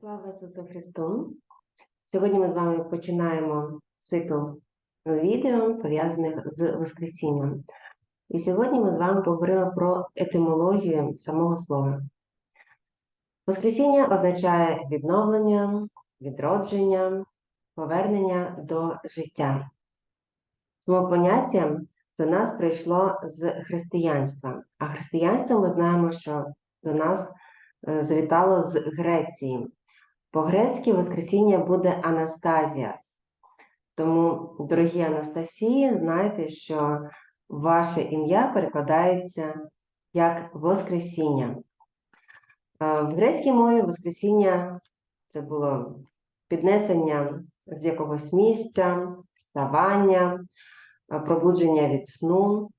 Слава Ісусу Христу! Сьогодні ми з вами починаємо цикл відео, пов'язаних з Воскресінням. І сьогодні ми з вами поговоримо про етимологію самого слова. Воскресіння означає відновлення, відродження, повернення до життя. Само поняття до нас прийшло з християнства, а християнство ми знаємо, що до нас е, завітало з Греції. По-грецьки Воскресіння буде Анастазіас. Тому, дорогі Анастасії, знайте, що ваше ім'я перекладається як Воскресіння. Е, В грецькій мові Воскресіння це було піднесення з якогось місця, вставання, е, пробудження від сну.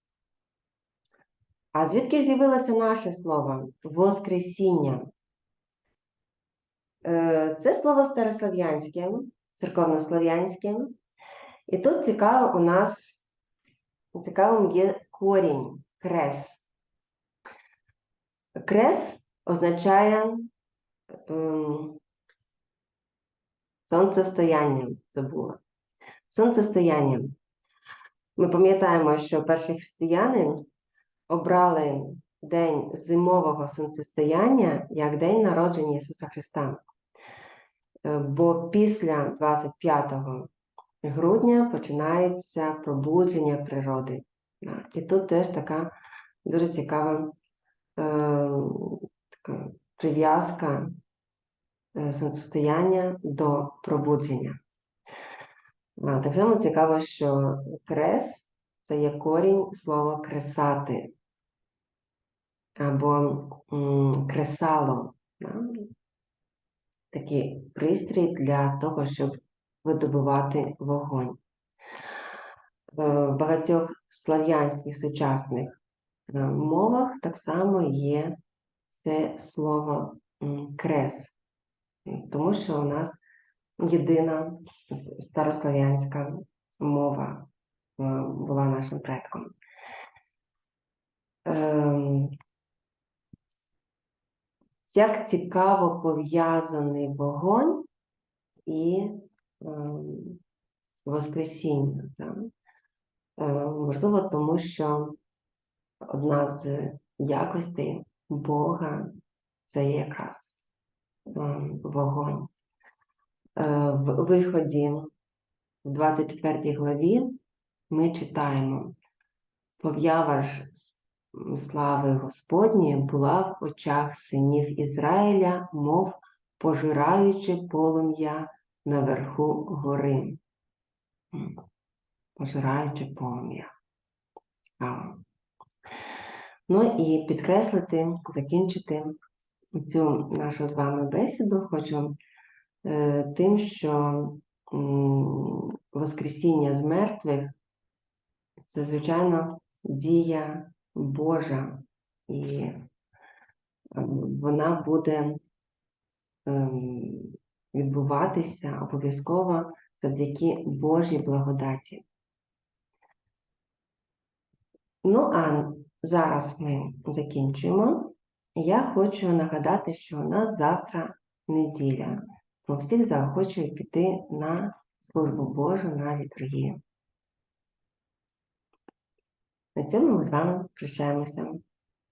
А звідки ж з'явилося наше слово Воскресіння? Е, Це слово старослов'янське, церковнослов'янське. І тут цікаво у нас цікавим є корінь крес. Крес означає ем, сонцестояння, забула. Сонцестояння. Ми пам'ятаємо, що перші християни обрали день зимового сонцестояння як день народження Ісуса Христа. Е, Бо після 25 грудня починається пробудження природи. І тут теж така дуже цікава е, така прив'язка е, сонцестояння до пробудження. Так само цікаво, що крес це є корінь слова кресати або кресало. Такий пристрій для того, щоб видобувати вогонь. Е, В багатьох слав'янських сучасних е, мовах так само є це слово крес, тому що у нас єдина старослов'янська мова е, була нашим предком. Як цікаво пов'язаний вогонь і ем, Воскресіння. так? Е, Можливо, тому що одна з якостей Бога це якраз ем, вогонь. Е, В виході в 24 главі ми читаємо Пов'ява ж слави Господньої була в очах синів Ізраїля, мов пожираючи полум'я наверху гори. Пожираючи полум'я. Цікаво. Ну і підкреслити, закінчити цю нашу з вами бесіду хочу е, тим, що Воскресіння з мертвих це, звичайно, дія Божа, і ем, вона буде ем, відбуватися обов'язково завдяки Божій благодаті. Ну, а зараз ми закінчуємо. Я хочу нагадати, що у нас завтра неділя. Ми всіх заохочую піти на службу Божу на літургію. На цьому ми з вами прощаємося.